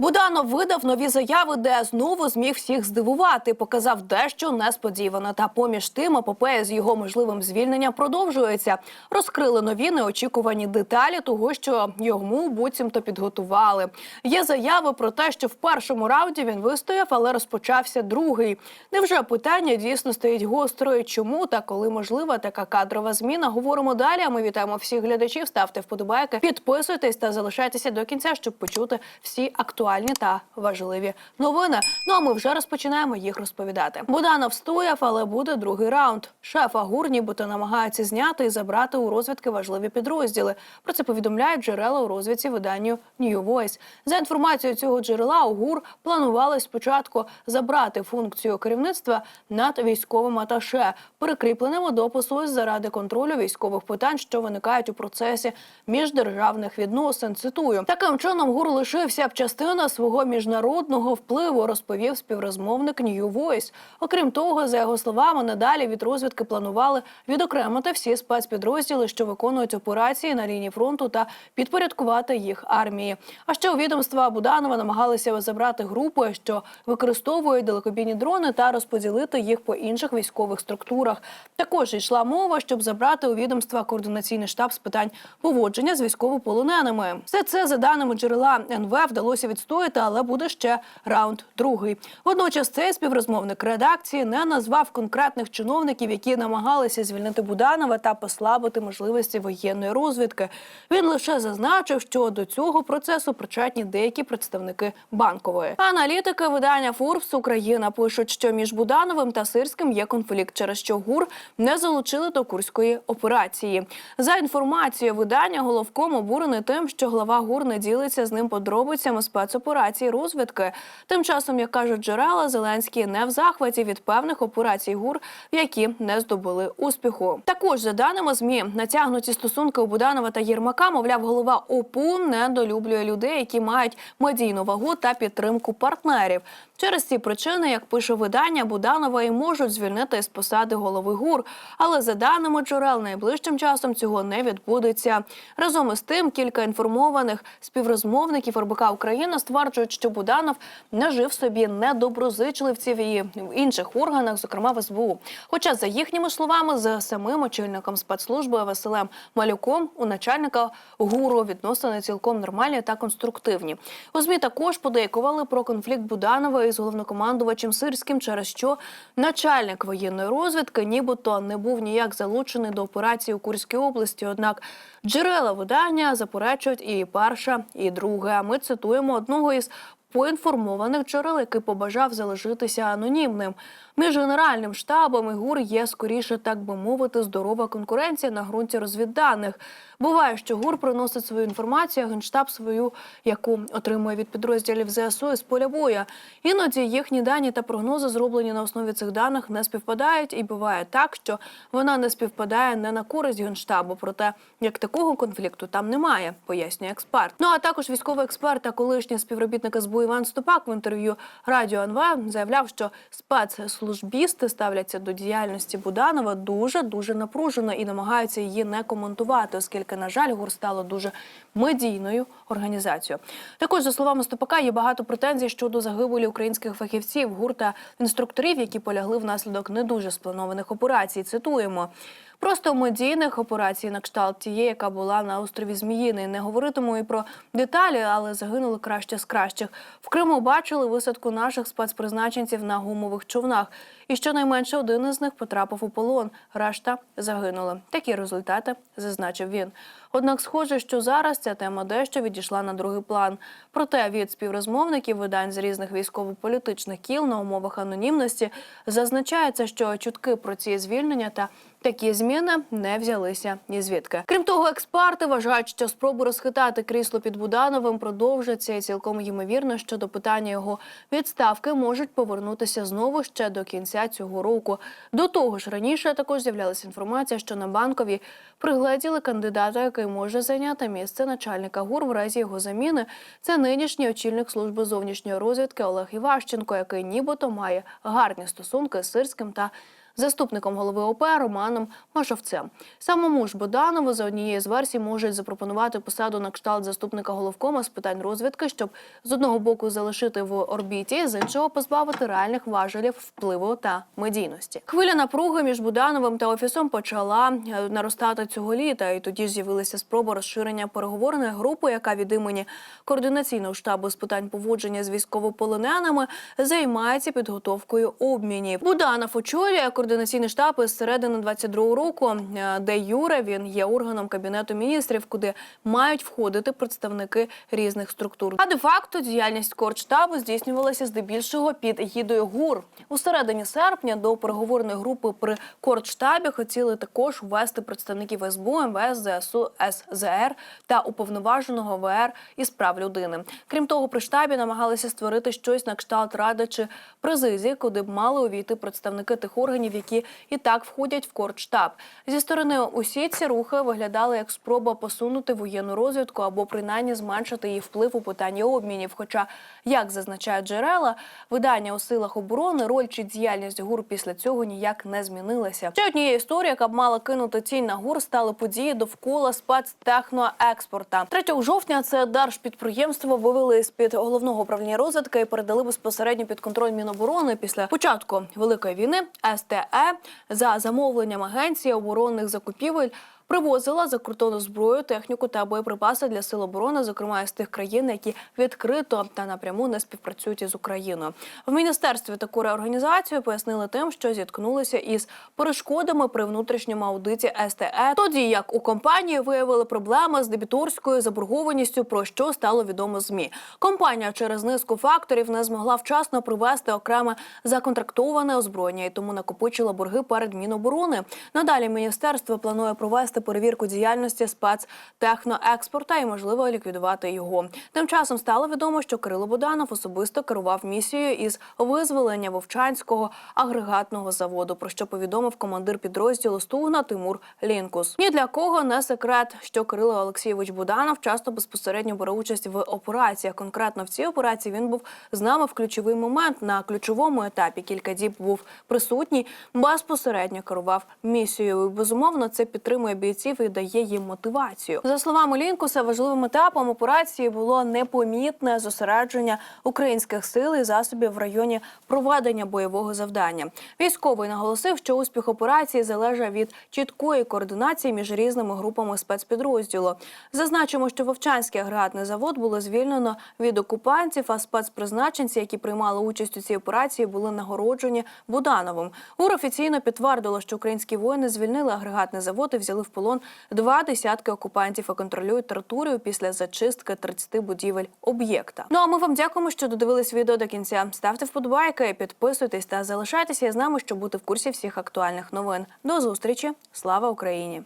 Буданов видав нові заяви, де знову зміг всіх здивувати. Показав дещо несподіване. Та поміж тим епопея з його можливим звільненням продовжується. Розкрили нові неочікувані деталі того, що йому буцімто підготували. Є заяви про те, що в першому раунді він вистояв, але розпочався другий. Невже питання дійсно стоїть гостро? І Чому та коли можлива така кадрова зміна? Говоримо далі. А ми вітаємо всіх глядачів. Ставте вподобайки, підписуйтесь та залишайтеся до кінця, щоб почути всі актуальні та важливі новини. Ну а ми вже розпочинаємо їх розповідати. Буданов стояв, але буде другий раунд. Шефа ГУР нібито намагаються зняти і забрати у розвідки важливі підрозділи. Про це повідомляють джерела у розвідці виданню New Voice. За інформацією цього джерела, у ГУР планували спочатку забрати функцію керівництва над військовим аташе, прикріпленим до посольств заради контролю військових питань, що виникають у процесі міждержавних відносин. Цитую таким чином, ГУР лишився б частина свого міжнародного впливу, розповів співрозмовник New Voice. Окрім того, за його словами, надалі від розвідки планували відокремити всі спецпідрозділи, що виконують операції на лінії фронту, та підпорядкувати їх армії. А ще у відомства Буданова намагалися забрати групи, що використовують далекобійні дрони, та розподілити їх по інших військових структурах. Також йшла мова, щоб забрати у відомства координаційний штаб з питань поводження з військовополоненими. Все це за даними джерела НВ вдалося відстояти, але буде ще раунд другий. Водночас цей співрозмовник редакції не назвав конкретних чиновників, які намагалися звільнити Буданова та послабити можливості воєнної розвідки. Він лише зазначив, що до цього процесу причетні деякі представники банкової. Аналітики видання Forbes Україна пишуть, що між Будановим та Сирським є конфлікт, через що ГУР не залучили до курської операції. За інформацією видання, головком обурений тим, що глава ГУР не ділиться з ним подробицями спецоперацій розвідки. Тим часом, як кажуть джерела, Зеленський не в захваті від певних операцій ГУР, які не здобули успіху. Також за даними змі, натягнуті стосунки у Буданова та Єрмака, мовляв, голова ОПУ недолюблює людей, які мають медійну вагу та підтримку партнерів. Через ці причини, як пише видання, Буданова і можуть звільнити з посади голови ГУР. Але за даними джерел, найближчим часом цього не відбудеться. Разом із тим, кілька інформованих співрозмовників РБК Україна стверджують, що Буданов не жив собі недоброзичливців і в інших органах, зокрема в СБУ. Хоча, за їхніми словами, з самим очільником спецслужби Василем Малюком у начальника ГУРу відносини цілком нормальні та конструктивні. У ЗМІ також подейкували про конфлікт Буданова із головнокомандувачем Сирським, через що начальник воєнної розвідки нібито не був ніяк залучений до операції у Курській області. Однак джерела видання заперечують і перше, і друге. Ми цитуємо одного із поінформованих джерел, який побажав залишитися анонімним. Між генеральним штабом і ГУР є скоріше, так би мовити, здорова конкуренція на ґрунті розвідданих. Буває, що ГУР приносить свою інформацію, а генштаб свою, яку отримує від підрозділів ЗСУ з поля. Іноді їхні дані та прогнози, зроблені на основі цих даних, не співпадають, і буває так, що вона не співпадає не на користь генштабу. Проте як такого конфлікту там немає, пояснює експерт. Ну а також військовий експерт та колишній співробітник СБУ Іван Ступак в інтерв'ю Радіо НВ заявляв, що спецслужбісти ставляться до діяльності Буданова дуже дуже напружено і намагаються її не коментувати, оскільки, на жаль, ГУР стало дуже медійною організацією. Також за словами Ступака є багато претензій щодо загибелі українських фахівців ГУР та інструкторів, які полягли внаслідок не дуже спланованих операцій. Цитуємо. Просто медійних операцій на кшталт тієї, яка була на острові Зміїний. Не говоритиму і про деталі, але загинули краще з кращих. В Криму бачили висадку наших спецпризначенців на гумових човнах. І щонайменше один із них потрапив у полон. Решта загинули. Такі результати зазначив він. Однак, схоже, що зараз ця тема дещо відійшла на другий план. Проте від співрозмовників видань з різних військово-політичних кіл на умовах анонімності зазначається, що чутки про ці звільнення та такі зміни не взялися ні звідки. Крім того, експерти вважають, що спроби розхитати крісло під Будановим продовжаться, і цілком ймовірно, що до питання його відставки можуть повернутися знову ще до кінця цього року. До того ж, раніше також з'являлася інформація, що на банковій пригледіли кандидата, який може зайняти місце начальника ГУР в разі його заміни. Це нинішній очільник служби зовнішньої розвідки Олег Іващенко, який нібито має гарні стосунки з Сирським та заступником голови ОП Романом Машовцем. Самому ж Боданову за однією з версій можуть запропонувати посаду на кшталт заступника головкома з питань розвідки, щоб з одного боку залишити в орбіті, з іншого позбавити реальних важелів впливу та медійності. Хвиля напруги між Будановим та офісом почала е, наростати цього літа, і тоді ж з'явилася спроба розширення переговорної групи, яка від імені координаційного штабу з питань поводження з військовополоненими займається підготовкою обмінів. Буданов очолює координаційний штаб із середини 22-го року, е, де Юре він є органом кабінету міністрів, куди мають входити представники різних структур. А де-факто діяльність коордштабу здійснювалася здебільшого під гідою ГУР. У середині серпня до переговорної групи при коордштабі хотіли також ввести представників СБУ, МВС, ЗСУ, СЗР та уповноваженого ВР із прав людини. Крім того, при штабі намагалися створити щось на кшталт ради чи президії, куди б мали увійти представники тих органів, які і так входять в коордштаб. Зі сторони усі ці рухи виглядали як спроба посунути воєнну розвідку або принаймні зменшити її вплив у питанні обмінів. Хоча, як зазначають джерела, видання у силах оборони, роль чи діяльність ГУР після цього ніяк не змінилася. Ще однією історією, яка б мала кинути тінь на ГУР, стали події довкола спецтехноекспорта. 3 жовтня це держпідприємство вивели з під головного управління розвідки і передали безпосередньо під контроль Міноборони після початку великої війни. СТЕ за замовленням агенції оборонних закупівель. Привозила закордонну зброю, техніку та боєприпаси для сил оборони, зокрема із тих країн, які відкрито та напряму не співпрацюють із Україною. В міністерстві таку реорганізацію пояснили тим, що зіткнулися із перешкодами при внутрішньому аудиті СТЕ. Тоді як у компанії виявили проблеми з дебіторською заборгованістю, про що стало відомо змі. Компанія через низку факторів не змогла вчасно привести окреме законтрактоване озброєння і тому накопичила борги перед Міноборони. Надалі міністерство планує провести перевірку діяльності спецтехноекспорта і можливо ліквідувати його. Тим часом стало відомо, що Кирило Буданов особисто керував місією із визволення Вовчанського агрегатного заводу. Про що повідомив командир підрозділу Стугна Тимур Лінкус. Ні для кого не секрет, що Кирило Олексійович Буданов часто безпосередньо бере участь в операціях. Конкретно в цій операції він був з нами в ключовий момент на ключовому етапі. Кілька діб був присутній, безпосередньо керував місією. Безумовно, це підтримує бійців і дає їм мотивацію. За словами Лінкуса, важливим етапом операції було непомітне зосередження українських сил і засобів в районі проведення бойового завдання. Військовий наголосив, що успіх операції залежить від чіткої координації між різними групами спецпідрозділу. Зазначимо, що Вовчанський агрегатний завод було звільнено від окупантів, а спецпризначенці, які приймали участь у цій операції, були нагороджені Будановим. УР офіційно підтвердило, що українські воїни звільнили агрегатний завод і взяли в полон два десятки окупантів і контролюють територію після зачистки 30 будівель об'єкта. Ну а ми вам дякуємо, що додивились відео до кінця. Ставте вподобайки, підписуйтесь та залишайтеся з нами, щоб бути в курсі всіх актуальних новин. До зустрічі! Слава Україні!